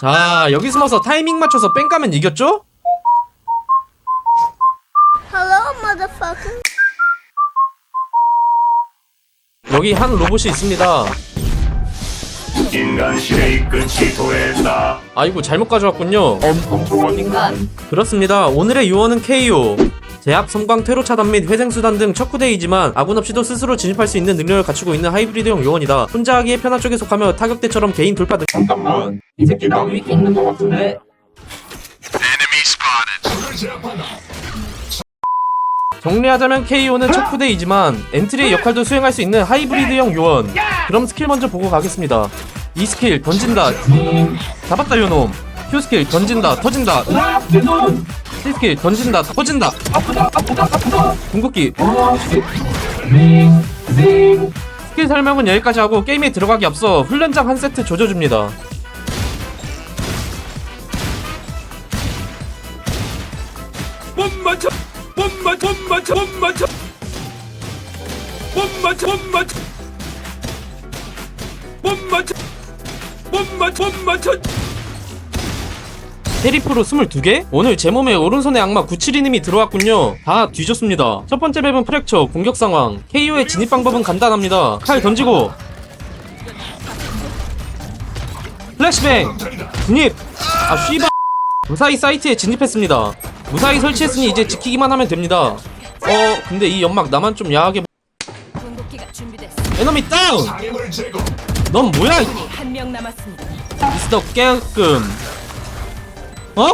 자 여기 숨어서 타이밍 맞춰서 뺑 까면 이겼죠? Hello, motherfucker. 여기 한 로봇이 있습니다 인간 시대의 끝이 도했다. 아이고 잘못 가져왔군요 인간 그렇습니다 오늘의 요원은 KO 제압, 섬광, 퇴로 차단 및 회생수단 등 척후대이지만 아군 없이도 스스로 진입할 수 있는 능력을 갖추고 있는 하이브리드형 요원이다. 혼자 하기에 편한 쪽에 속하며 타격대처럼 개인 돌파 등 잠깐만 이 새끼 나 위키 있는 것 같은데. 정리하자면 KO는 척후대이지만 엔트리의 역할도 수행할 수 있는 하이브리드형 요원. 그럼 스킬 먼저 보고 가겠습니다. 이 스킬 던진다. 잡았다 요놈. Q 스킬 던진다 터진다 스킬 던진다 터진다. 궁극기. 스킬 설명은 여기까지 하고 게임에 들어가기 앞서 훈련장 한 세트 조져줍니다. 못 맞춰, 못 맞춰, 못 맞춰, 못 맞춰, 못 맞춰, 못 맞춰, 못 맞춰, 못 맞춰, 못 맞춰. 테리프로 22개? 오늘 제 몸에 오른손의 악마 972님이 들어왔군요. 다 뒤졌습니다. 첫 번째 맵은 프랙처, 공격 상황. KO의 진입 방법은 간단합니다. 칼 던지고. 플래시뱅! 진입! 아, 씨발! 무사히 사이트에 진입했습니다. 무사히 설치했으니 이제 지키기만 하면 됩니다. 어, 근데 이 연막 나만 좀 야하게. 에너미 다운! 넌 뭐야? 미스터 깨끔. 어?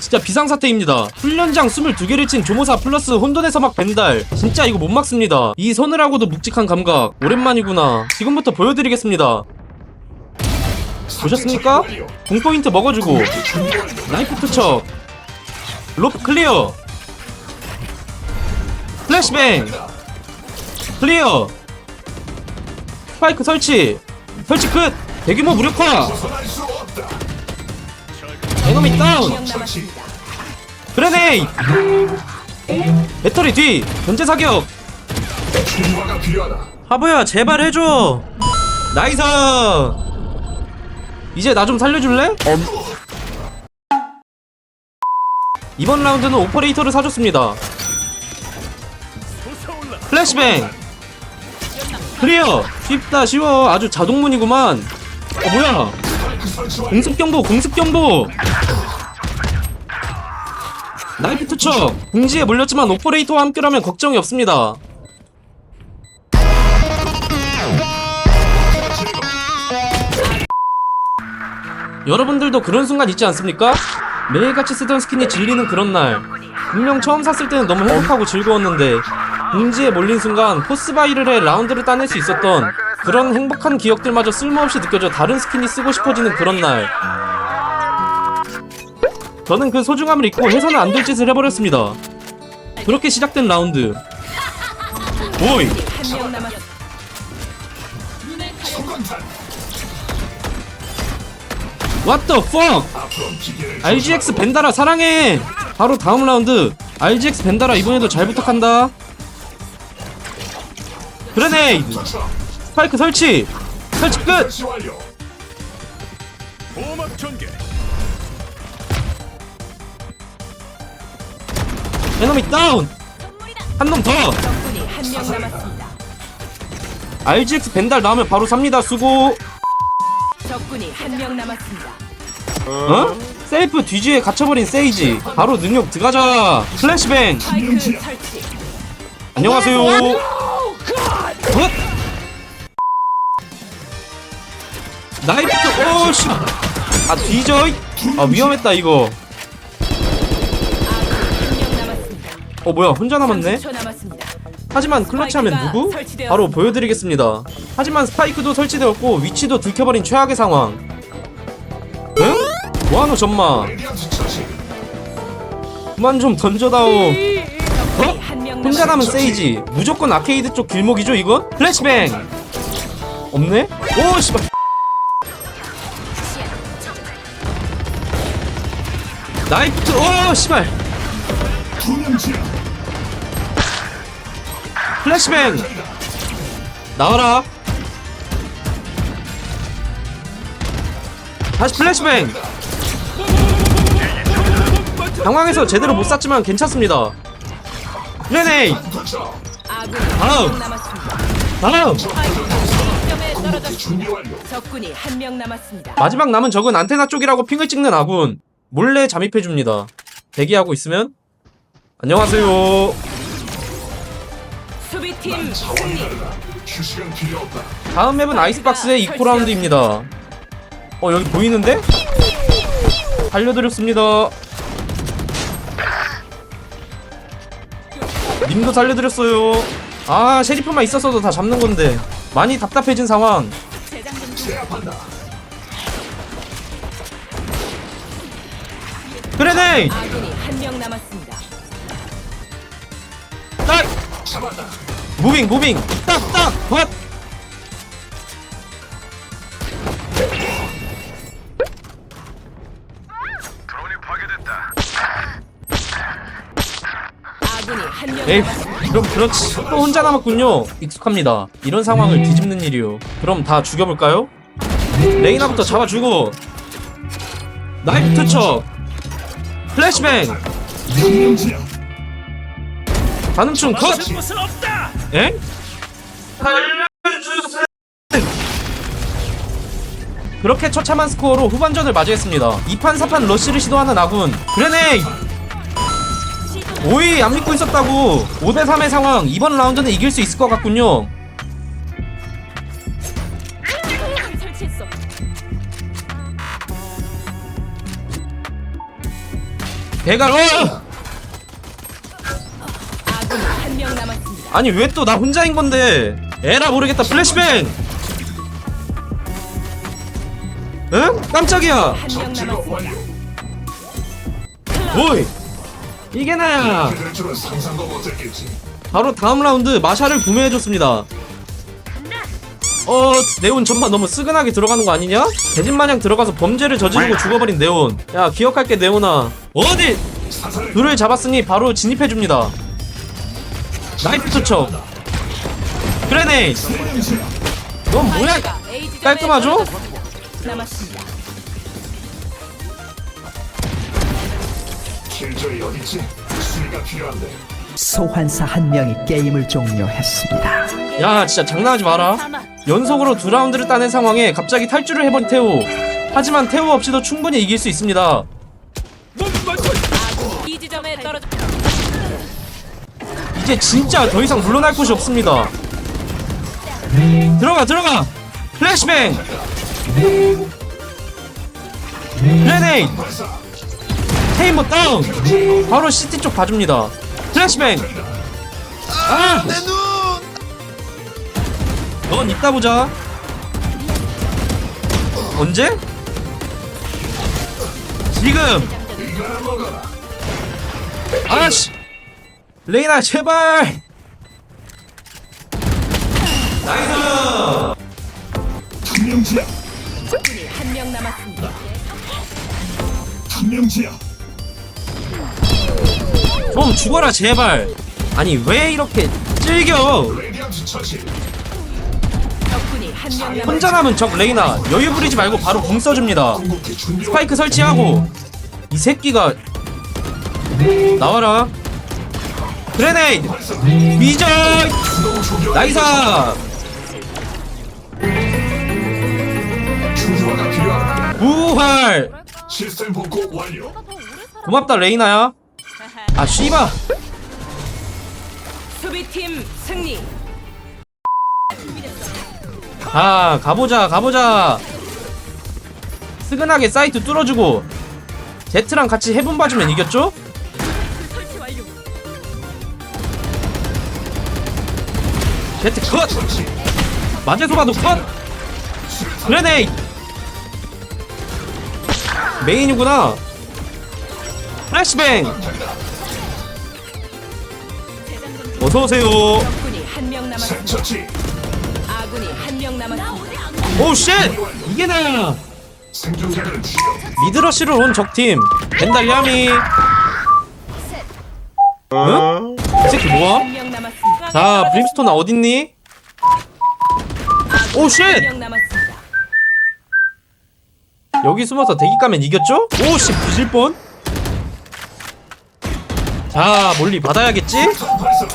진짜 비상사태입니다. 훈련장 22개를 친 조모사 플러스 혼돈의 서막 벤달. 진짜 이거 못 막습니다. 이 서늘하고도 묵직한 감각. 오랜만이구나. 지금부터 보여드리겠습니다. 보셨습니까? 공포인트 먹어주고. 나이프 투척. 로프 클리어. 플래시뱅. 클리어. 스파이크 설치. 설치 끝. 대규모 무력화. 에너미 다운. 그레네이. 배터리 뒤. 견제 사격. 하부야 제발 해줘. 나이스. 이제 나 좀 살려줄래? 이번 라운드는 오퍼레이터를 사줬습니다. 플래시뱅. 클리어. 쉽다 쉬워. 아주 자동문이구만. 어 뭐야? 공습 경보 공습 경보. 나이프 투척 공지에 몰렸지만 오퍼레이터와 함께라면 걱정이 없습니다 여러분들도 그런 순간 있지 않습니까? 매일같이 쓰던 스킨이 질리는 그런 날 분명 처음 샀을 때는 너무 행복하고 즐거웠는데 공지에 몰린 순간 포스바이를 해 라운드를 따낼 수 있었던 그런 행복한 기억들마저 쓸모없이 느껴져 다른 스킨이 쓰고 싶어지는 그런 날 저는 그 소중함을 잊고 해서는 안 될 짓을 해버렸습니다. 그렇게 시작된 라운드. 오이! What fuck! RGX 벤다라 사랑해! 바로 다음 라운드. RGX 벤다라 이번에도 잘 부탁한다. 그레네이드! 스파이크 설치! 설치 끝! 전개. 에너미 다운! 한 놈 더! 적군이 한 명 남았습니다. RGX 벤달 나오면 바로 삽니다. 수고! 적군이 한 명 남았습니다. 어? 셀프 뒤지에 갇혀버린 세이지. 바로 능력 들어가자. 플래시뱅. 파이크 설치. 안녕하세요. 어? 나이프 오 씨. 아 뒤져. 이. 아 위험했다 이거. 어 뭐야 혼자 남았네. 30초 남았습니다. 하지만 클러치하면 누구? 바로 보여드리겠습니다. 하지만 스파이크도 설치되었고 위치도 들켜버린 최악의 상황. 응? 뭐하노 전마? 그만 좀 던져다오. 어? 혼자 남은 세이지 무조건 아케이드 쪽 길목이죠 이건? 플래시뱅 없네? 오 씨발 나이프트. 오 씨발. 플래시뱅 나와라. 다시 플래시뱅 당황해서 제대로 못 쐈지만 괜찮습니다. 남았습니다. 다음 떨어졌습니다. 적군이 한 명 남았습니다. 마지막 남은 적은 안테나 쪽이라고 핑을 찍는 아군 몰래 잠입해줍니다. 대기하고 있으면 안녕하세요. 수비팀 승리. 다음 맵은 아이스박스의 이코 라운드입니다. 어 여기 보이는데? 살려드렸습니다. 님도 살려드렸어요. 아 셰리프만 있었어도 다 잡는 건데. 많이 답답해진 상황 그레네이 아군이 한 명 남았습니다. 딱! 무빙 무빙. 딱딱! 헛 아군이 한 명 에이 남았습니다. 그럼 그렇지. 또 혼자 남았군요. 익숙합니다. 이런 상황을 뒤집는 일이요. 그럼 다 죽여볼까요? 레이나부터 잡아주고. 나이프 투척 플래시뱅 반응충 컷! 엥? 그렇게 처참한 스코어로 후반전을 맞이했습니다. 2판 4판 러쉬를 시도하는 아군. 그레네이 오이 안 믿고 있었다고. 5대3의 상황. 이번 라운드는 이길 수 있을 것 같군요 대갈 어! 아군이 한명 남았습니다. 아니 왜 또 나 혼자인 건데 에라 모르겠다 플래시뱅 응? 깜짝이야 한 명 남았습니다. 오이 이게 나야 바로 다음 라운드 마샤를 구매해줬습니다 어 네온 전반 너무 쓰근하게 들어가는 거 아니냐? 대진마냥 들어가서 범죄를 저지르고 죽어버린 네온. 야 기억할게 네온아. 어디? 둘을 잡았으니 바로 진입해줍니다. 나이프 투척. 그레네이 넌 뭐야? 깔끔하죠? 소환사 한 명이 게임을 종료했습니다. 야 진짜 장난하지 마라 연속으로 두 라운드를 따낸 상황에 갑자기 탈주를 해버린 태호 하지만 태호 없이도 충분히 이길 수 있습니다. 지점에. 이제 진짜 더 이상 물러날 곳이 없습니다. 들어가 들어가! 플래시뱅 그레네이 테이머 다운! 바로 시티 쪽 봐줍니다. 플래시뱅 아! 넌 이따 보자. 언제? 지금. 아씨. 레이나 제발. 적군이 한 명 남았습니다. 좀 죽어라 제발. 아니 왜 이렇게 찔겨? 명 남았습니다. 혼자 남은 적 레이나 여유 부리지 말고 바로 궁 써줍니다. 스파이크 설치하고 이 새끼가 나와라. 그레네이드! 위저 나이사 완료. 고맙다 레이나야. 아 씨바! 수비팀 승리. 아 가보자 가보자. 스근하게 사이트 뚫어주고 제트랑 같이 해본 봐주면 이겼죠? 제트 컷! 마제소가도 컷! 그레네이! 메인이구나. 플래시뱅! 어서오세요 아군이 한 명 남았습니다. 오쉣! 이게 나야 죽여. 미드러시를 온 적팀 벤달 야미 응? 이 새끼 뭐야? 한 명 남았습니다. 자 브림스톤 어딨니? 오 쉣! 한명 남았습니다. 여기 숨어서 대기 까면 이겼죠? 오씨 뒤질 뻔. 자 몰리 받아야겠지?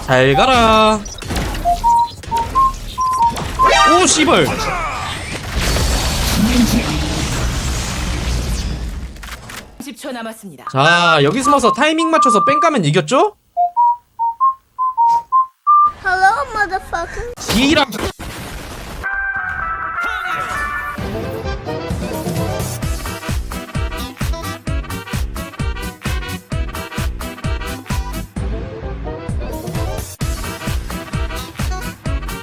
잘 가라. 오 씨발. 10초 남았습니다. 자 여기 숨어서 타이밍 맞춰서 뺑 까면 이겼죠? Hello, motherfucker. 디랑